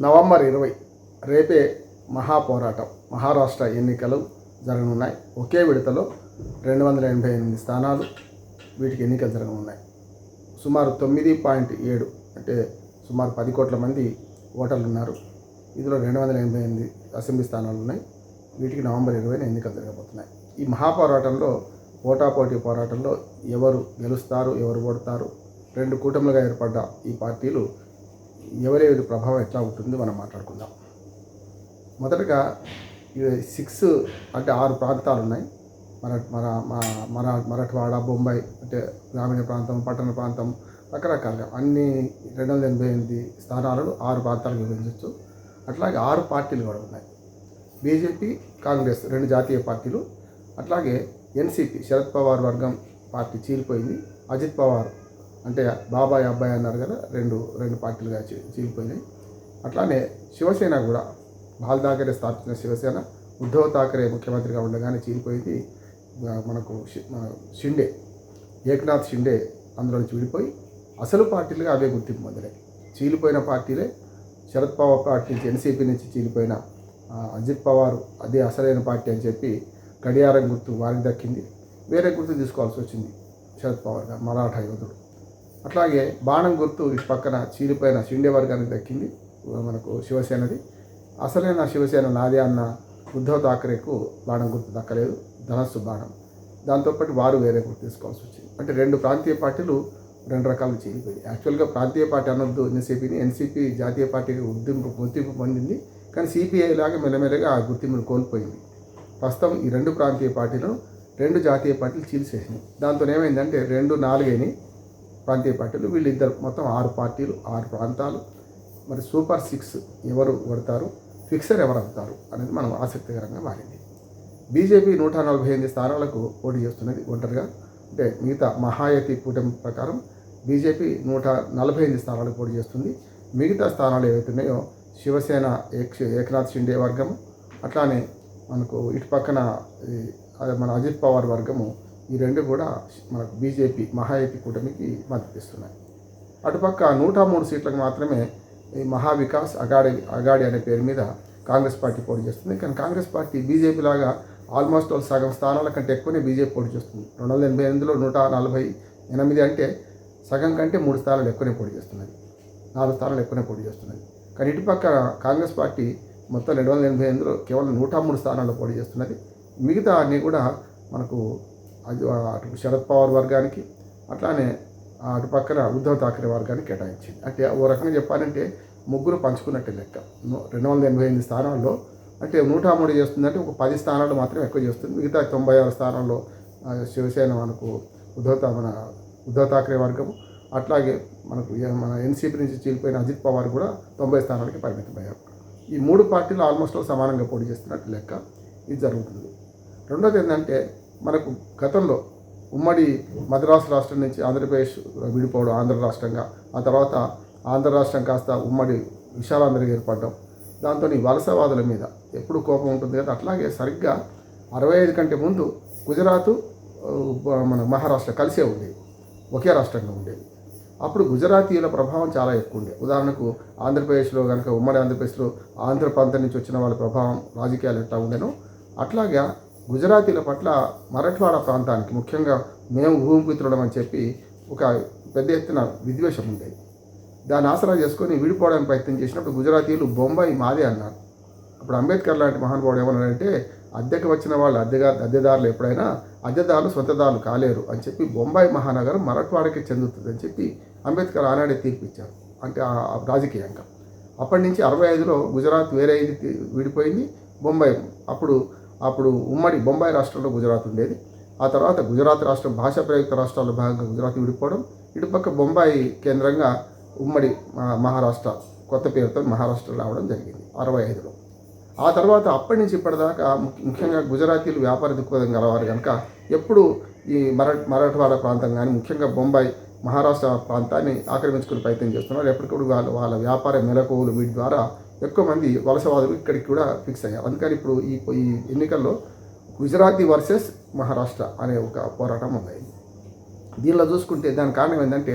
November ఇరవై రేపే మహాపోరాటం. మహారాష్ట్ర ఎన్నికలు జరగనున్నాయి. ఒకే విడతలో రెండు వందల ఎనభై ఎనిమిది స్థానాలు వీటికి ఎన్నికలు జరగనున్నాయి. సుమారు తొమ్మిది పాయింట్ ఏడు అంటే సుమారు పది కోట్ల మంది ఓటర్లు ఉన్నారు ఇందులో రెండు వందల ఎనభై ఎనిమిది అసెంబ్లీ స్థానాలు ఉన్నాయి. వీటికి నవంబర్ ఇరవైన ఎన్నికలు జరగబోతున్నాయి. ఈ మహాపోరాటంలో పోటాపోటీ పోరాటంలో ఎవరు గెలుస్తారు ఎవరు ఓడతారు? రెండు కూటములుగా ఏర్పడ్డ ఈ పార్టీలు ఎవరెవరి ప్రభావం ఎట్లా ఉంటుందో మనం మాట్లాడుకుందాం. మొదటగా సిక్స్ అంటే ఆరు ప్రాంతాలు ఉన్నాయి. మన మన మా- మన మరాఠవాడ బొంబాయి అంటే గ్రామీణ ప్రాంతం పట్టణ ప్రాంతం రకరకాలుగా అన్ని రెండు వందల ఎనభై ఎనిమిది స్థానాలను ఆరు ప్రాంతాలకు విభజించవచ్చు అట్లాగే ఆరు పార్టీలు కూడా ఉన్నాయి. బీజేపీ కాంగ్రెస్ రెండు జాతీయ పార్టీలు. అట్లాగే ఎన్సీపీ శరద్ పవార్ వర్గం పార్టీ చీలిపోయింది. అజిత్ పవార్ అంటే బాబాయ్ అబ్బాయి అన్నారు కదా రెండు రెండు పార్టీలుగా చీలిపోయినాయి. అట్లానే శివసేన కూడా బాల్ థాకరే స్థాపించిన శివసేన ఉద్ధవ్ థాకరే ముఖ్యమంత్రిగా ఉండగానే చీలిపోయింది. మనకు షిండే ఏక్నాథ్ షిండే అందులో నుంచి విడిపోయి అసలు పార్టీలుగా అవే గుర్తింపు పొందినాయి చీలిపోయిన పార్టీలే శరద్ పవార్ పార్టీ నుంచి ఎన్సీపీ నుంచి చీలిపోయిన అజిత్ పవార్ అదే అసలైన పార్టీ అని చెప్పి గడియారం గుర్తు వారికి దక్కింది. వేరే గుర్తు తీసుకోవాల్సి వచ్చింది శరద్ పవార్ గారు మరాఠా యోధుడు. అట్లాగే బాణం గుర్తు ఇటు పక్కన చీలిపోయిన షిండే వర్గానికి దక్కింది మనకు శివసేనది. అసలైన శివసేన నాదే అన్న ఉద్ధవ్ థాకరేకు బాణం గుర్తు దక్కలేదు ధనస్సు బాణం. దాంతోపాటు వారు వేరే గుర్తు తీసుకోవాల్సి వచ్చింది. అంటే రెండు ప్రాంతీయ పార్టీలు రెండు రకాలు చీలిపోయింది యాక్చువల్గా ప్రాంతీయ పార్టీ అనొద్దు ఎన్సీపీని ఎన్సీపీ జాతీయ పార్టీకి గుర్తింపు గుర్తింపు పొందింది కానీ సిపిఐ లాగా మెల్లమెల్లగా ఆ గుర్తింపును కోల్పోయింది. ప్రస్తుతం ఈ రెండు ప్రాంతీయ పార్టీలను రెండు జాతీయ పార్టీలు చీల్చేసినాయి. దాంతో ఏమైందంటే రెండు నాలుగైనాయి. ప్రాంతీయ పార్టీలు వీళ్ళిద్దరు మొత్తం ఆరు పార్టీలు ఆరు ప్రాంతాలు. మరి సూపర్ సిక్స్ ఎవరు కొడతారు? ఫిక్సర్ ఎవరు అవుతారు అనేది మనం ఆసక్తికరంగా మారింది. బీజేపీ నూట నలభై ఎనిమిది స్థానాలకు పోటీ చేస్తున్నది ఒంటరిగా. అంటే మిగతా మహాయతి కూటమి ప్రకారం బీజేపీ నూట నలభై ఎనిమిది స్థానాలకు పోటీ చేస్తుంది. మిగతా స్థానాలు ఏవైతున్నాయో శివసేన ఏక్ ఏకనాథ్ షిండే వర్గము అట్లానే మనకు ఇటు పక్కన మన అజిత్ పవార్ వర్గము ఈ రెండు కూడా మనకు బీజేపీ మహాయతి కూటమికి మద్దతిస్తున్నాయి అటుపక్క నూట మూడు సీట్లకు మాత్రమే ఈ మహావికాస్ అగాడి అగాడి అనే పేరు మీద కాంగ్రెస్ పార్టీ పోటీ చేస్తుంది. కానీ కాంగ్రెస్ పార్టీ బీజేపీ లాగా ఆల్మోస్ట్ ఆల్ సగం స్థానాల కంటే ఎక్కువనే బీజేపీ పోటీ చేస్తుంది. రెండు వందల ఎనభై ఎనిమిదిలో నూట నలభై ఎనిమిది అంటే సగం కంటే మూడు స్థానాలు ఎక్కువనే పోటీ చేస్తున్నది. నాలుగు స్థానాలు ఎక్కువనే పోటీ చేస్తున్నది. కానీ ఇటుపక్క కాంగ్రెస్ పార్టీ మొత్తం రెండు వందల ఎనభై ఎనిమిదిలో కేవలం నూట మూడు స్థానాల్లో పోటీ చేస్తున్నది. మిగతా అన్నీ కూడా మనకు అది అటు శరద్ పవార్ వర్గానికి అట్లానే అటు పక్కన ఉద్ధవ్ ఠాకరే వర్గానికి కేటాయించింది. అంటే ఓ రకంగా చెప్పాలంటే ముగ్గురు పంచుకున్నట్టే లెక్క. రెండు వందల ఎనభై ఎనిమిది స్థానాల్లో అంటే నూట మూడు చేస్తుందంటే ఒక పది స్థానాలు మాత్రమే ఎక్కువ చేస్తుంది. మిగతా తొంభై ఆరు స్థానాల్లో శివసేన మనకు ఉద్ధవ్ మన ఉద్ధవ్ ఠాకరే వర్గం అట్లాగే మనకు ఏ- మన ఎన్సీపీ నుంచి చీలిపోయిన అజిత్ పవార్ కూడా తొంభై స్థానాలకి పరిమితమయ్యారు ఈ మూడు పార్టీలు ఆల్మోస్ట్ సమానంగా పోటీ చేస్తున్నట్టు లెక్క ఇది జరుగుతుంది. రెండోది ఏంటంటే మనకు గతంలో ఉమ్మడి మద్రాసు రాష్ట్రం నుంచి ఆంధ్రప్రదేశ్ విడిపోవడం ఆంధ్ర రాష్ట్రంగా ఆ తర్వాత ఆంధ్ర రాష్ట్రం కాస్త ఉమ్మడి విశాలాంధ్రగా ఏర్పడడం దాంతో వలసవాదుల మీద ఎప్పుడు కోపం ఉంటుంది కదా అట్లాగే సరిగ్గా అరవై ఐదు కంటే ముందు గుజరాత్ మన మహారాష్ట్ర కలిసే ఉండేది ఒకే రాష్ట్రంగా ఉండేది అప్పుడు గుజరాతీయుల ప్రభావం చాలా ఎక్కువ ఉండే. ఉదాహరణకు ఆంధ్రప్రదేశ్లో కనుక ఉమ్మడి ఆంధ్రప్రదేశ్లో ఆంధ్ర ప్రాంతం నుంచి వచ్చిన వాళ్ళ ప్రభావం రాజకీయాలు ఎట్లా ఉండేనో అట్లాగా గుజరాతీల పట్ల మరఠ్వాడ ప్రాంతానికి ముఖ్యంగా మేము భూమిపుత్రుడం అని చెప్పి ఒక పెద్ద ఎత్తున విద్వేషం ఉండేది దాన్ని ఆసరా చేసుకొని విడిపోవడానికి ప్రయత్నం చేసినప్పుడు గుజరాతీలు బొంబాయి మాదే అన్నారు. అప్పుడు అంబేద్కర్ లాంటి మహానుభావుడు ఏమన్నాడంటే అద్దెకు వచ్చిన వాళ్ళు అద్దెగా అద్దెదారులు ఎప్పుడైనా అద్దెదారులు సొంతదారులు కాలేరు అని చెప్పి బొంబాయి మహానగరం మరాఠవాడకి చెందుతుంది అని చెప్పి అంబేద్కర్ ఆనాడే తీర్పిచ్చారు. అంటే ఆ రాజకీయంగా అప్పటి నుంచి అరవై ఐదులో గుజరాత్ వేరే ఇది విడిపోయింది బొంబాయి. అప్పుడు అప్పుడు ఉమ్మడి బొంబాయి రాష్ట్రంలో గుజరాత్ ఉండేది. ఆ తర్వాత గుజరాత్ రాష్ట్రం భాషా ప్రయుక్త రాష్ట్రాల్లో భాగంగా గుజరాత్ విడిపోవడం ఇటుపక్క బొంబాయి కేంద్రంగా ఉమ్మడి మహారాష్ట్ర కొత్త పేరుతో మహారాష్ట్ర రావడం జరిగింది అరవై ఐదులో ఆ తర్వాత అప్పటి నుంచి ఇప్పటిదాకా ముఖ్యంగా గుజరాతీలు వ్యాపార దృక్పథం గలవారు కనుక ఎప్పుడు ఈ మర మరాఠవాడ ప్రాంతం కానీ ముఖ్యంగా బొంబాయి మహారాష్ట్ర ప్రాంతాన్ని ఆక్రమించుకునే ప్రయత్నం చేస్తున్నారు. ఎప్పటికప్పుడు వాళ్ళ వాళ్ళ వ్యాపార మెలకువలు వీటి ద్వారా ఎక్కువ మంది వలసవాదులు ఇక్కడికి కూడా ఫిక్స్ అయ్యారు. అందుకని ఇప్పుడు ఈ ఈ ఎన్నికల్లో గుజరాతీ వర్సెస్ మహారాష్ట్ర అనే ఒక పోరాటం ఉన్నాయి దీనిలో చూసుకుంటే దాని కారణం ఏంటంటే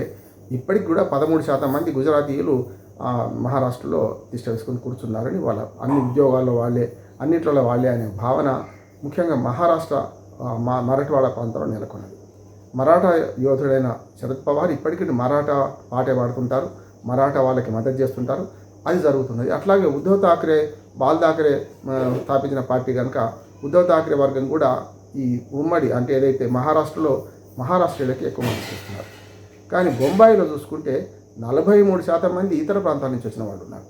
ఇప్పటికి కూడా పదమూడు శాతం మంది గుజరాతీయులు మహారాష్ట్రలో తిష్ట వేసుకొని కూర్చున్నారని వాళ్ళ అన్ని ఉద్యోగాల్లో వాళ్ళే అన్నిట్లలో వాళ్ళే అనే భావన ముఖ్యంగా మహారాష్ట్ర మా మరాఠవాడ ప్రాంతంలో నెలకొన్నది. మరాఠా యోధుడైన శరద్ పవార్ ఇప్పటికీ మరాఠా పాటే పాడుతుంటారు. మరాఠా వాళ్ళకి మద్దతు చేస్తుంటారు. అది జరుగుతున్నది. అట్లాగే ఉద్ధవ్ థాక్రే బాల్ ఠాక్రే స్థాపించిన పార్టీ కనుక ఉద్ధవ్ ఠాక్రే వర్గం కూడా ఈ ఉమ్మడి అంటే ఏదైతే మహారాష్ట్రలో మహారాష్ట్రలకి ఎక్కువ మంది చేస్తున్నారు. కానీ బొంబాయిలో చూసుకుంటే నలభై మూడు శాతం మంది ఇతర ప్రాంతాల నుంచి వచ్చిన వాళ్ళు ఉన్నారు.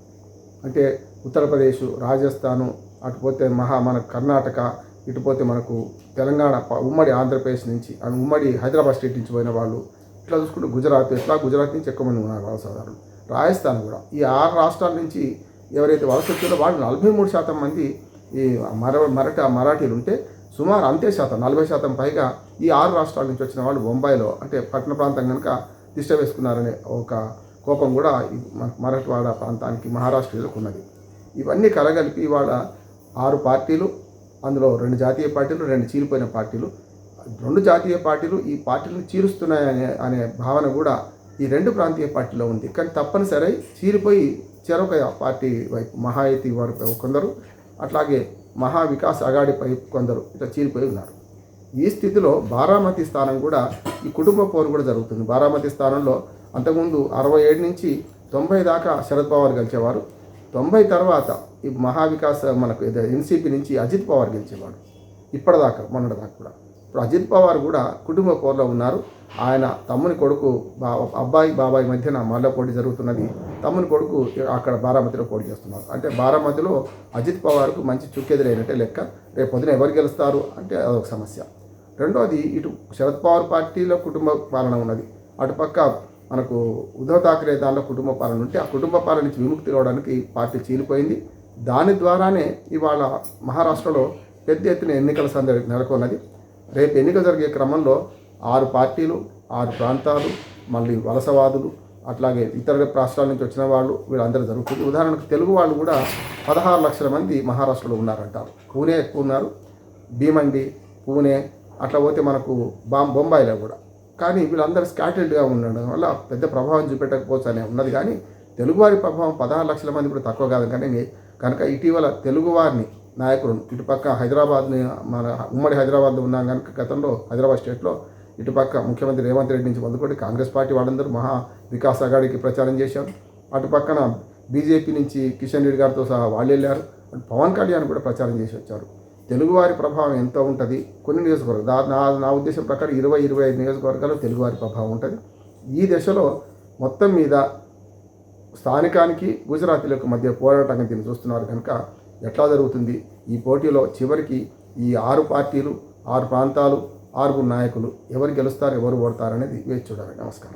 అంటే ఉత్తరప్రదేశ్ రాజస్థాను అటుపోతే మహా మన కర్ణాటక ఇటుపోతే మనకు తెలంగాణ ఉమ్మడి ఆంధ్రప్రదేశ్ నుంచి ఉమ్మడి హైదరాబాద్ స్టేట్ నుంచి పోయిన వాళ్ళు. ఇట్లా చూసుకుంటే గుజరాత్ ఇట్లా గుజరాత్ నుంచి ఎక్కువ మంది ఉన్నారు వలసదారులు రాజస్థాన్ కూడా. ఈ ఆరు రాష్ట్రాల నుంచి ఎవరైతే వలస వచ్చారో వాళ్ళు నలభై మూడు శాతం మంది ఈ మర మరట మరాఠీలు ఉంటే సుమారు అంతే శాతం నలభై శాతం పైగా ఈ ఆరు రాష్ట్రాల నుంచి వచ్చిన వాళ్ళు బొంబాయిలో అంటే పట్టణ ప్రాంతం కనుక దిష్ట వేసుకున్నారనే ఒక కోపం కూడా ఈ మరాఠవాడ ప్రాంతానికి మహారాష్ట్రలకు ఉన్నది. ఇవన్నీ కలగలిపి వాళ్ళ ఆరు పార్టీలు అందులో రెండు జాతీయ పార్టీలు రెండు చీలిపోయిన పార్టీలు. రెండు జాతీయ పార్టీలు ఈ పార్టీలను చీరుస్తున్నాయనే అనే భావన కూడా ఈ రెండు ప్రాంతీయ పార్టీలో ఉంది. కానీ తప్పనిసరి చీరిపోయి చెరొక పార్టీ వైపు మహాయతి వారి కొందరు అట్లాగే మహావికాస్ అగాడి అగాడిపై కొందరు ఇట్లా చీరిపోయి ఉన్నారు. ఈ స్థితిలో బారామతి స్థానం కూడా ఈ కుటుంబ పోరు కూడా జరుగుతుంది. బారామతి స్థానంలో అంతకుముందు అరవై ఏడు నుంచి తొంభై దాకా శరద్ పవార్ గెలిచేవారు. తొంభై తర్వాత ఈ మహావికాస్ మనకు ఎన్సీపీ నుంచి అజిత్ పవార్ గెలిచేవాడు. ఇప్పటిదాకా మొన్నటిదాకా కూడా. ఇప్పుడు అజిత్ పవార్ కూడా కుటుంబ కోర్లో ఉన్నారు. ఆయన తమ్ముని కొడుకు బా అబ్బాయి బాబాయ్ మధ్యన మల్ల పోటీ జరుగుతున్నది. తమ్ముని కొడుకు అక్కడ బారామతిలో పోటీ చేస్తున్నారు. అంటే బారామతిలో అజిత్ పవార్కు మంచి చుక్కెదురైనట్టే లెక్క. రేపు పొద్దున ఎవరు గెలుస్తారు అంటే అదొక సమస్య. రెండోది ఇటు శరద్ పవార్ పార్టీలో కుటుంబ పాలన ఉన్నది. అటుపక్క మనకు ఉద్ధవ్ ఠాక్రే దానిలో కుటుంబ పాలన ఉంటే ఆ కుటుంబ పాలన నుంచి విముక్తి కావడానికి పార్టీ చీలిపోయింది. దాని ద్వారానే ఇవాళ మహారాష్ట్రలో పెద్ద ఎత్తున ఎన్నికల సందడి నెలకొన్నది. రేపు ఎన్నిక జరిగే క్రమంలో ఆరు పార్టీలు ఆరు ప్రాంతాలు మళ్ళీ వలసవాదులు అట్లాగే ఇతర రాష్ట్రాల నుంచి వచ్చిన వాళ్ళు వీళ్ళందరూ జరుగుతుంది. ఉదాహరణకు తెలుగు వాళ్ళు కూడా పదహారు లక్షల మంది మహారాష్ట్రలో ఉన్నారంటారు. పూణే ఎక్కువ ఉన్నారు. భీమండి పూణే అట్లా పోతే మనకు బాం బొంబాయిలో కూడా. కానీ వీళ్ళందరూ స్కాటర్డ్గా ఉండడం వల్ల పెద్ద ప్రభావం చూపెట్టకపోవచ్చు అనే ఉన్నది. కానీ తెలుగువారి ప్రభావం పదహారు లక్షల మంది కూడా తక్కువ కాదు. కానీ కనుక ఇటీవల తెలుగువారిని నాయకులు ఇటుపక్క హైదరాబాద్ని మన ఉమ్మడి హైదరాబాద్లో ఉన్నాం కనుక గతంలో హైదరాబాద్ స్టేట్లో ఇటుపక్క ముఖ్యమంత్రి రేవంత్ రెడ్డి నుంచి మొదలుకొని కాంగ్రెస్ పార్టీ వాళ్ళందరూ మహా వికాస్ అగాడికి ప్రచారం చేశారు. అటు పక్కన బీజేపీ నుంచి కిషన్ రెడ్డి గారితో సహా వాళ్ళు వెళ్ళారు. పవన్ కళ్యాణ్ కూడా ప్రచారం చేసి వచ్చారు. తెలుగువారి ప్రభావం ఎంత ఉంటుంది? కొన్ని నియోజకవర్గాలు నా నా ఉద్దేశం ప్రకారం ఇరవై ఇరవై ఐదు నియోజకవర్గాల్లో తెలుగువారి ప్రభావం ఉంటుంది. ఈ దశలో మొత్తం మీద స్థానికానికి గుజరాతీలకు మధ్య పోరాటంగా దీన్ని చూస్తున్నారు కనుక ఎట్లా జరుగుతుంది? ఈ పోటీలో చివరికి ఈ ఆరు పార్టీలు ఆరు ప్రాంతాలు ఆరుగురు నాయకులు ఎవరు గెలుస్తారు ఎవరు ఓడతారు అనేది వేచి చూడాలి. నమస్కారం.